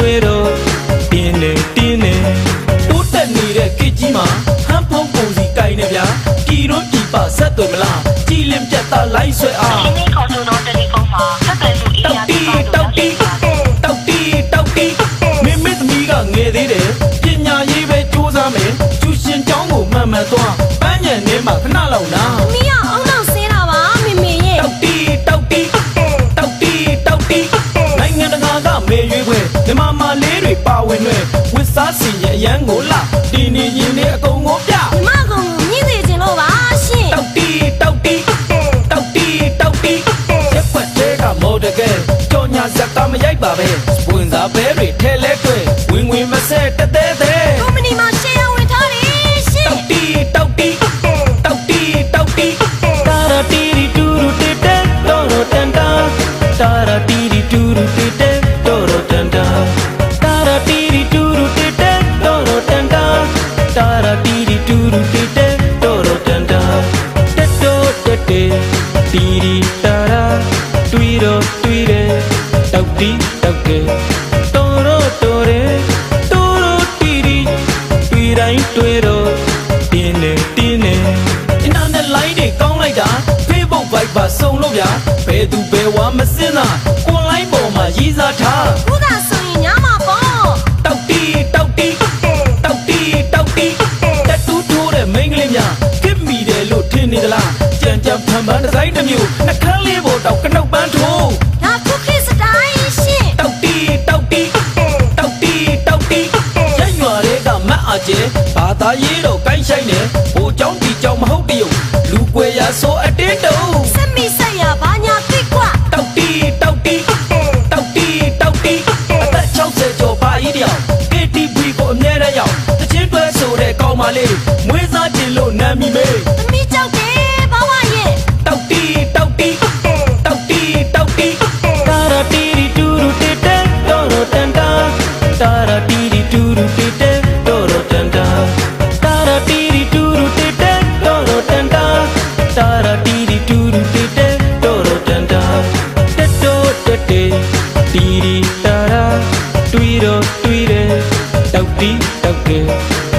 to it ဝင်တွေဝစ်စားစီရဲ့အရန်ကိုလာဒီနေရင်တွေအကုန်ကိုပြညီမကောင်ကိုမြင့်စေခြင်းလို့ပါရှင်တောက်တီတောက်တီတောက်တီတောက်တီရက်ွက်တဲ့ကမော်တကယ်ကြော်ညာဇက်ကမရိုက်ပါပဲဝင်စားဘဲတွေထဲလဲတွေ့ဝင်ဝင်မဆဲတသေးသေးကုမ္ပဏီမှာရှယ်ယာဝင်ထားတယ်ရှင်တောက်တီတောက်တီတောက်တီတောက်တီတာရာတီရီတူရူတီတဲတော်ရတန်တာတာရာတီရီတူရူတီတဲတော် တာရာတီရီတူရူတီတဲတော်ရတန်တာတက်တော်တက်တေတီရီတာရာတွီရောတွီရဲတောက်တီတောက်ကဲတော်ရတော်ရဲတော်ရတီရီတွေ့တိုင်းတွေ့တော့တင်းနေတင်းနေအင်တာနက်လိုင်းတွေကောင်းလိုက်တာ Facebook Viber စုံလို့ဗျာဘယ်သူဘယ်ဝါမစင်တာ online ပေါ်မှာရေးစားထား ကြံဖန်ဖန်ဒီဇိုင်းတစ်မျိုးနှကန်းလေးပေါ်တော့ကနှုတ်ပန်းထိုး ဒါခုခေတ်စတိုင်းရှင် တောက်တီတောက်တီတောက်တီတောက်တီရရွာတွေကမတ်အားကျဲဘာသာရေးတော့ကိုင်းဆိုင်နေဟိုเจ้าဒီเจ้าမဟုတ်တရုပ်လူကွယ်ရဆိုအ ရာတီရီတူရူတီတဲတော်ရတန်တာတက်တော်တက်တေတီရီတာရာတွီရောတွီရဲတောက်တီတောက်ကဲ